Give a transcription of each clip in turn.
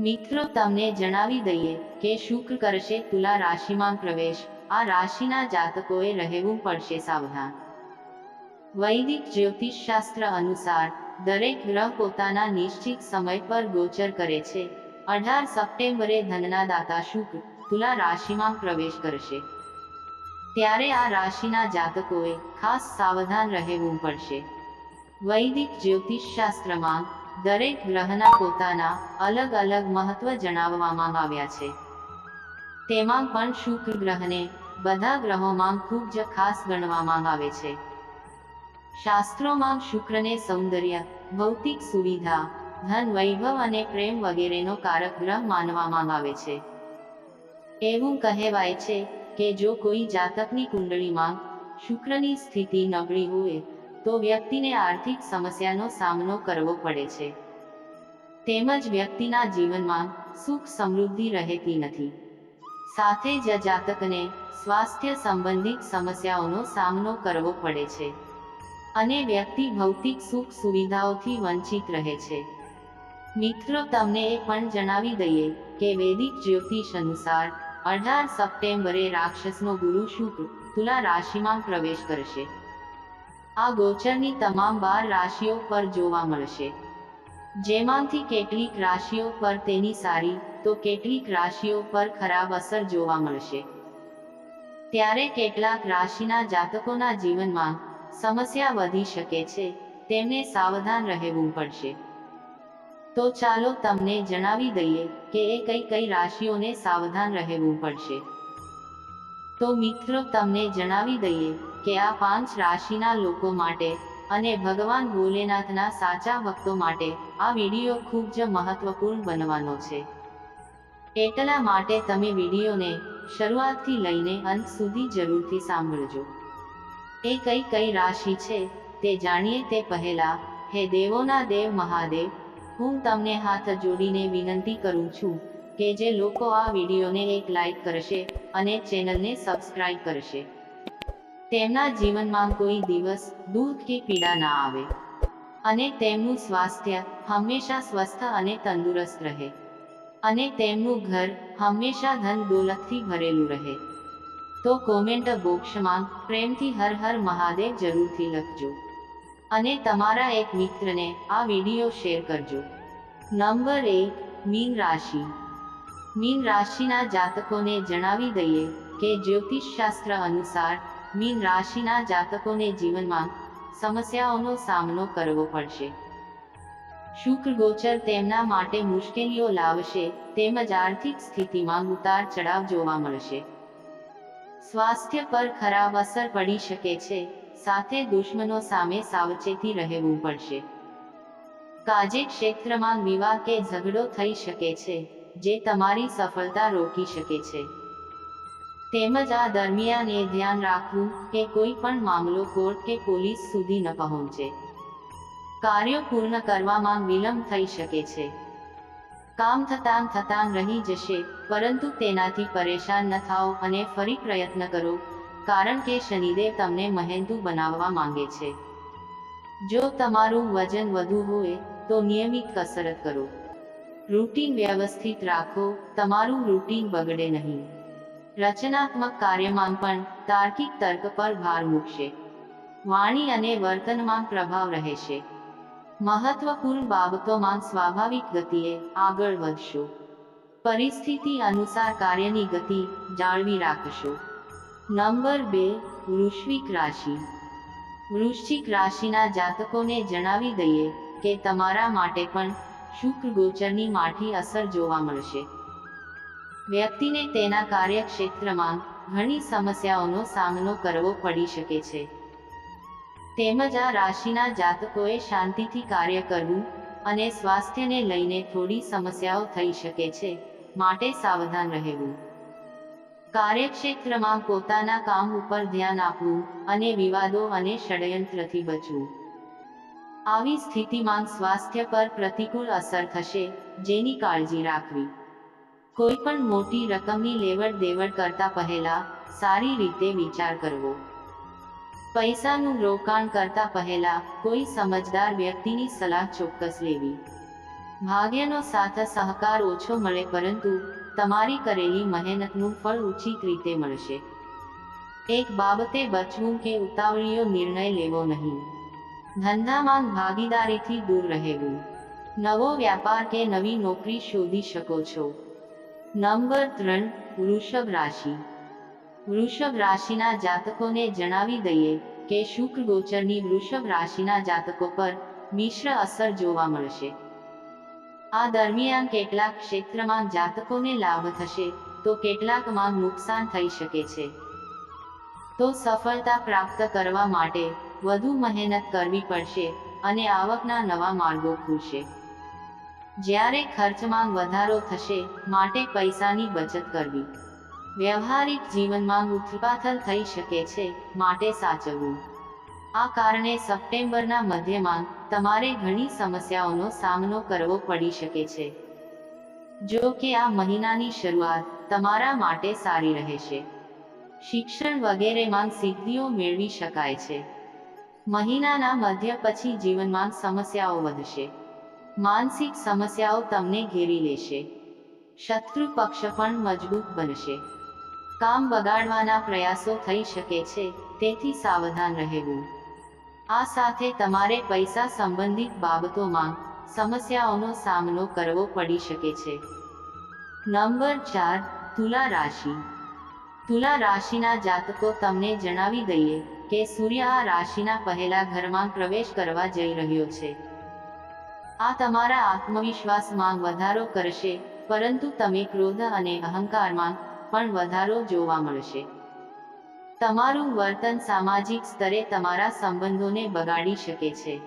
મિત્રો, તમને જણાવી દઈએ કે શુક્ર કરશે તુલા રાશિમાં પ્રવેશ. આ રાશિના જાતકોએ રહેવું પડશે સાવધાન. વૈદિક જ્યોતિષ શાસ્ત્ર અનુસાર, દરેક ગ્રહ પોતાના નિશ્ચિત સમય પર ગોચર કરે છે. અઢાર સપ્ટેમ્બરે ધનના દાતા શુક્ર તુલા રાશિમાં પ્રવેશ કરશે. ત્યારે આ રાશિના જાતકોએ ખાસ સાવધાન રહેવું પડશે. વૈદિક જ્યોતિષ શાસ્ત્રમાં દરેક ગ્રહના પોતાના અલગ અલગ મહત્વ જણાવવામાં આવ્યા છે. તેમાં પણ શુક્ર ગ્રહને બધા ગ્રહોમાં ખૂબ જ ખાસ ગણવામાં આવે છે. શાસ્ત્રોમાં શુક્રને સૌંદર્ય, ભૌતિક સુવિધા, ધન, વૈભવ અને પ્રેમ વગેરેનો કારક ગ્રહ માનવામાં આવે છે. એવું કહેવાય છે કે જો કોઈ જાતકની કુંડળીમાં શુક્રની સ્થિતિ નબળી હોય તો વ્યક્તિને આર્થિક સમસ્યાનો સામનો કરવો પડે છે. તેમજ વ્યક્તિના જીવનમાં સુખ સમૃદ્ધિ રહેતી નથી. સાથે જ જાતકને સ્વાસ્થ્ય સંબંધિત સમસ્યાઓનો સામનો કરવો પડે છે. અને વ્યક્તિ ભૌતિક સુખ સુવિધાઓથી વંચિત રહે છે. મિત્રો, તમને એ પણ જણાવી દઈએ કે વૈદિક જ્યોતિષ અનુસાર અઢાર સપ્ટેમ્બરે રાક્ષસનો ગુરુ શુક્ર તુલા રાશિમાં પ્રવેશ કરશે. આ ગોચરની તમામ બાર રાશિઓ પર જોવા મળશે. જેમાંથી કેટલીક રાશિઓ પર તેની સારી, તો કેટલીક રાશિઓ પર ખરાબ અસર જોવા મળશે. ત્યારે કેટલાક રાશિના જાતકોના જીવનમાં સમસ્યા વધી શકે છે, તેમને સાવધાન રહેવું પડશે. તો ચાલો તમને જણાવી દઈએ કે એ કઈ કઈ રાશિઓને સાવધાન રહેવું પડશે. તો મિત્રો, તમને જણાવી દઈએ કે આ પાંચ રાશિના લોકો માટે અને ભગવાન ભોલેનાથના સાચા ભક્તો માટે આ વીડિયો ખૂબ જ મહત્વપૂર્ણ બનવાનો છે. એટલા માટે તમે વિડીયોને શરૂઆતથી લઈને અંત સુધી જરૂરથી સાંભળજો. એ કઈ કઈ રાશિ છે તે જાણીએ તે પહેલા, હે દેવોના દેવ મહાદેવ, હું તમને હાથ જોડીને વિનંતી કરું છું કે જે લોકો આ વિડીયોને એક લાઈક કરશે અને ચેનલને સબસ્ક્રાઈબ કરશે. તેમના જીવનમાં કોઈ દિવસ દુઃખ કે પીડા ના આવે. અને તેમનું સ્વાસ્થ્ય હંમેશા સ્વસ્થ અને તંદુરસ્ત રહે. અને તેમનું ઘર હંમેશા ધન દોલતથી ભરેલું રહે. તો કોમેન્ટ બોક્સમાં પ્રેમથી હર હર મહાદેવ જરૂરથી લખજો. અને તમારા એક મિત્રને આ વીડિયો શેર કરજો. નંબર એક, મીન રાશિ. મીન રાશિના જાતકોને જણાવી દઈએ કે જ્યોતિષશાસ્ત્ર અનુસાર મીન રાશિના જાતકોને જીવનમાં સમસ્યાઓનો સામનો કરવો પડશે. શુક્ર ગોચર તેમના માટે મુશ્કેલીઓ લાવશે તેમજ આર્થિક સ્થિતિમાં ઉતાર ચઢાવ જોવા મળશે. સ્વાસ્થ્ય પર ખરાબ અસર પડી શકે છે, સાથે દુશ્મનો સામે સાવચેતી રહેવું પડશે. કાજે ક્ષેત્રમાં વિવાહ કે ઝઘડો થઈ શકે છે, જે તમારી સફળતા રોકી શકે છે. તેમજ આ દરમિયાન એ ધ્યાન રાખવું કે કોઈ પણ મામલો કોર્ટ કે પોલીસ સુધી ન પહોંચે. કાર્યો પૂર્ણ કરવામાં વિલંબ થઈ શકે છે. કામ થતાં થતાં રહી જશે, પરંતુ તેનાથી પરેશાન ન થાઓ અને ફરી પ્રયત્ન કરો, કારણ કે શનિદેવ તમને મહેંદુ બનાવવા માંગે છે. જો તમારું વજન વધુ હોય, તો નિયમિત કસરત કરો. રૂટીન વ્યવસ્થિત રાખો, તમારું રૂટીન બગડે નહીં. રચનાત્મક કાર્યમાં પણ તાર્કિક તર્ક પર ભાર મૂકશે. વાણી અને વર્તનમાં પ્રભાવ રહેશે. મહત્વપૂર્ણ બાબતોમાં સ્વાભાવિક ગતિએ આગળ વધશો. પરિસ્થિતિ અનુસાર કાર્યની ગતિ જાળવી રાખશો. નંબર બે, વૃશ્વિક રાશિ. વૃશ્ચિક રાશિના જાતકોને જણાવી દઈએ કે તમારા માટે પણ શુક્ર ગોચરની માઠી અસર જોવા મળશે. વ્યક્તિને તેના કાર્યક્ષેત્રમાં ઘણી સમસ્યાઓનો સામનો કરવો પડી શકે છે. તેમજ આ રાશિના જાતકોએ શાંતિથી કાર્ય કરવું અને સ્વાસ્થ્યને લઈને થોડી સમસ્યાઓ થઈ શકે છે માટે સાવધાન રહેવું. કાર્યક્ષેત્રમાં પોતાના કામ ઉપર ધ્યાન આપવું અને વિવાદો અને ષડયંત્રથી બચવું. આવી સ્થિતિમાં સ્વાસ્થ્ય પર પ્રતિકૂળ અસર થશે, જેની કાળજી રાખવી. કોઈ પણ મોટી રકમની લેવડ દેવડ કરતા પહેલા સારી રીતે વિચાર કરવો. પૈસાનું રોકાણ કરતા પહેલા કોઈ સમજદાર વ્યક્તિની સલાહ ચોક્કસ લેવી. ભાગ્યનો સાથ સહકાર ઓછો મળે પરંતુ તમારી કરેલી મહેનતનું ફળ ઉચિત રીતે મળશે. એક બાબતે બચવું કે ઉતાવળીયો નિર્ણય લેવો નહીં. ધંધામાં ભાગીદારીથી દૂર રહેવું. નવો વ્યાપાર કે નવી નોકરી શોધી શકો છો. નંબર ત્રણ વૃષભ રાશિ. વૃષભ રાશિના જાતકોને જણાવી દઈએ કે શુક્ર ગોચરની વૃષભ રાશિના જાતકો પર મિશ્ર અસર જોવા મળશે. આ દરમિયાન કેટલાક ક્ષેત્રમાં જાતકોને લાભ થશે તો કેટલાકમાં નુકસાન થઈ શકે છે. તો સફળતા પ્રાપ્ત કરવા માટે વધુ મહેનત કરવી પડશે અને આવકના નવા માર્ગો ખુલશે. જ્યારે ખર્ચમાં વધારો થશે માટે પૈસાની બચત કરવી. વ્યવહારિક જીવનમાં ઉથલપાથલ થઈ શકે છે માટે સાચવવું. આ કારણે સપ્ટેમ્બરના મધ્યમાં તમારે ઘણી સમસ્યાઓનો સામનો કરવો પડી શકે છે. જો કે આ મહિનાની શરૂઆત તમારા માટે સારી રહેશે. શિક્ષણ વગેરેમાં સિદ્ધિઓ મેળવી શકાય છે. મહિનાના મધ્ય પછી જીવનમાં સમસ્યાઓ વધશે. માનસિક સમસ્યાઓ તમને ઘેરી લેશે. શત્રુ પક્ષ પણ મજબૂત બનશે. કામ બગાડવાના પ્રયાસો થઈ શકે છે, તેથી સાવધાન રહેવું. આ સાથે તમારે પૈસા સંબંધિત બાબતોમાં સમસ્યાઓનો સામનો કરવો પડી શકે છે. નંબર ચાર, તુલા રાશિ. તુલા રાશિના જાતકો તમને જણાવી દઈએ કે સૂર્ય આ રાશિના પહેલા ઘરમાં પ્રવેશ કરવા જઈ રહ્યો છે. આ તમારા આત્મવિશ્વાસમાં વધારો કરશે, પરંતુ તમે ક્રોધ અને અહંકારમાં પણ વધારો જોવા મળશે. તમારું વર્તન સામાજિક સ્તરે તમારા સંબંધોને બગાડી શકે છે.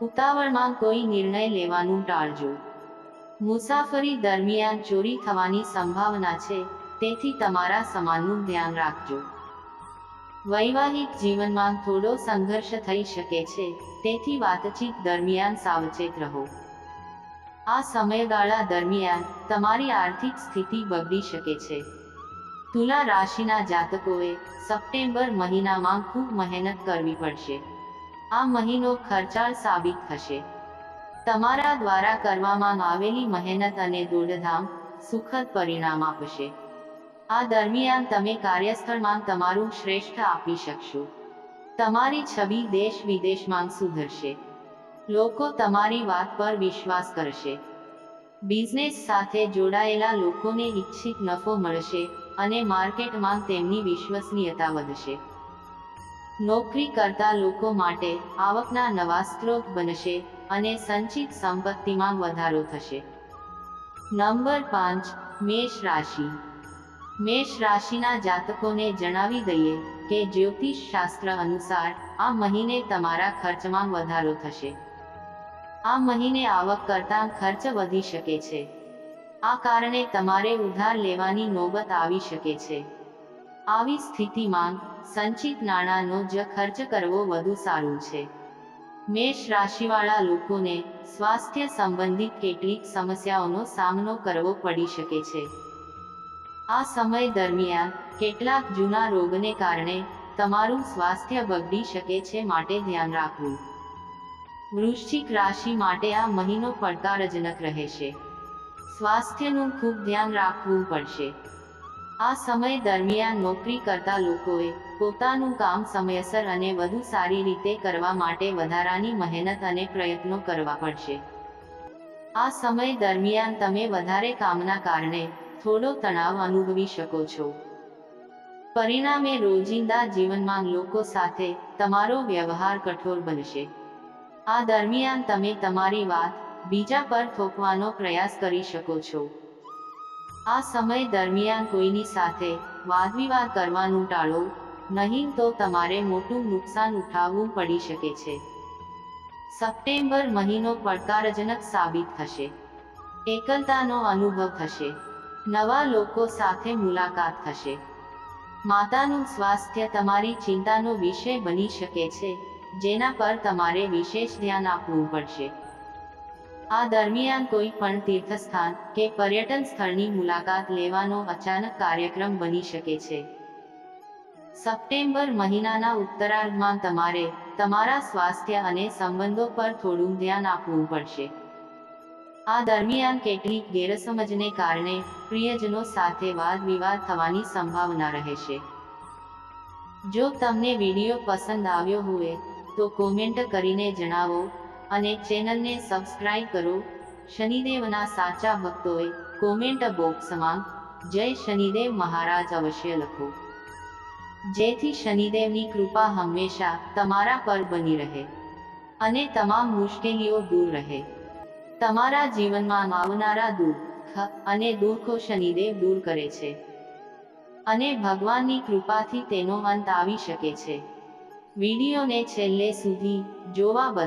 ઉતાવળમાં કોઈ નિર્ણય લેવાનું ટાળજો. મુસાફરી દરમિયાન ચોરી થવાની સંભાવના છે, તેથી તમારા સમાનનું ધ્યાન રાખજો. વૈવાહિક જીવનમાં થોડો સંઘર્ષ થઈ શકે છે, તેથી વાતચીત દરમિયાન સાવચેત રહો. આ સમયગાળા દરમિયાન તમારી આર્થિક સ્થિતિ બગડી શકે છે. તુલા રાશિના જાતકોએ સપ્ટેમ્બર મહિનામાં ખૂબ મહેનત કરવી પડશે. આ મહિનો ખર્ચાળ સાબિત થશે. તમારા દ્વારા કરવામાં આવેલી મહેનત અને દોડધામ સુખદ પરિણામ આપશે. આ દરમિયાન તમે કાર્યસ્થળમાં તમારું શ્રેષ્ઠ આપી શકશો. તમારી છબી દેશ વિદેશમાં સુધરશે. લોકો તમારી વાત પર વિશ્વાસ કરશે. બિઝનેસ સાથે જોડાયેલા લોકોને ઈચ્છિત નફો મળશે અને માર્કેટમાં તેમની વિશ્વસનીયતા વધશે. નોકરી કરતા લોકો માટે આવકના નવા સ્ત્રોત બનશે અને સંચિત સંપત્તિમાં વધારો થશે. નંબર પાંચ, મેષ રાશિ. મેષ રાશિના જાતકોને જણાવી દઈએ કે જ્યોતિષ શાસ્ત્ર અનુસાર આ મહિને તમારા ખર્ચમાં વધારો થશે. આ મહિને આવક કરતાં ખર્ચ વધી શકે છે. આ કારણે તમારે ઉધાર લેવાની નોબત આવી શકે છે. આવી સ્થિતિમાં સંચિત નાણાંનો જ ખર્ચ કરવો વધુ સારું છે. મેષ રાશિવાળા લોકોને સ્વાસ્થ્ય સંબંધિત કેટલીક સમસ્યાઓનો સામનો કરવો પડી શકે છે. આ સમય દરમિયાન કેટલાક જૂના રોગને કારણે તમારું સ્વાસ્થ્ય બગડી શકે છે માટે ધ્યાન રાખવું. વૃશ્ચિક રાશિ માટે આ મહિનો પડકારજનક રહેશે. સ્વાસ્થ્યનું ખૂબ ધ્યાન રાખવું પડશે. આ સમય દરમિયાન નોકરી કરતા લોકોએ પોતાનું કામ સમયસર અને વધુ સારી રીતે કરવા માટે વધારાની મહેનત અને પ્રયત્નો કરવા પડશે. આ સમય દરમિયાન તમે વધારે કામના કારણે થોડો તણાવ અનુભવી શકો છો. પરિણામે રોજિંદા જીવનમાં લોકો સાથે તમારો વ્યવહાર કઠોર બનશે. આ દરમિયાન તમે તમારી વાત બીજા પર થોપવાનો પ્રયાસ કરી શકો છો. આ સમય દરમિયાન કોઈની સાથે વાદવિવાદ કરવાનું ટાળો, નહીં તો તમારે મોટું નુકસાન ઉઠાવવું પડી શકે છે. સપ્ટેમ્બર મહિનો પડકારજનક સાબિત થશે. એકલતાનો અનુભવ થશે. નવા લોકો સાથે મુલાકાત થશે. માતાનું સ્વાસ્થ્ય તમારી ચિંતાનો વિષય બની શકે છે, જેના પર તમારે વિશેષ ધ્યાન આપવું પડશે. આ દરમિયાન કોઈ પણ તીર્થસ્થાન કે પર્યટન સ્થળની મુલાકાત લેવાનો અચાનક કાર્યક્રમ બની શકે છે. સપ્ટેમ્બર મહિનાના ઉત્તરાર્ધમાં તમારે તમારા સ્વાસ્થ્ય અને સંબંધો પર થોડું ધ્યાન આપવું પડશે. આ દરમિયાન કેટલીક ગેરસમજને કારણે પ્રિયજનો સાથે વાદ વિવાદ થવાની સંભાવના રહેશે જો તમને વીડિયો પસંદ આવ્યો હોય, તો કોમેન્ટ કરીને જણાવો અને ચેનલને સબસ્ક્રાઇબ કરો. શનિદેવના સાચા ભક્તોએ કોમેન્ટ બોક્સમાં, જય શનિદેવ મહારાજ અવશ્ય લખો. જેથી શનિદેવની કૃપા હંમેશા તમારા પર બની રહે અને તમામ મુશ્કેલીઓ દૂર રહે. તમારા જીવનમાં આવનારા દુઃખ અને દુઃખો શનિદેવ દૂર કરે છે. અને ભગવાનની કૃપાથી તેનો અંત આવી શકે છે. વિડીયોને છેલ્લે સુધી જોવા બદલ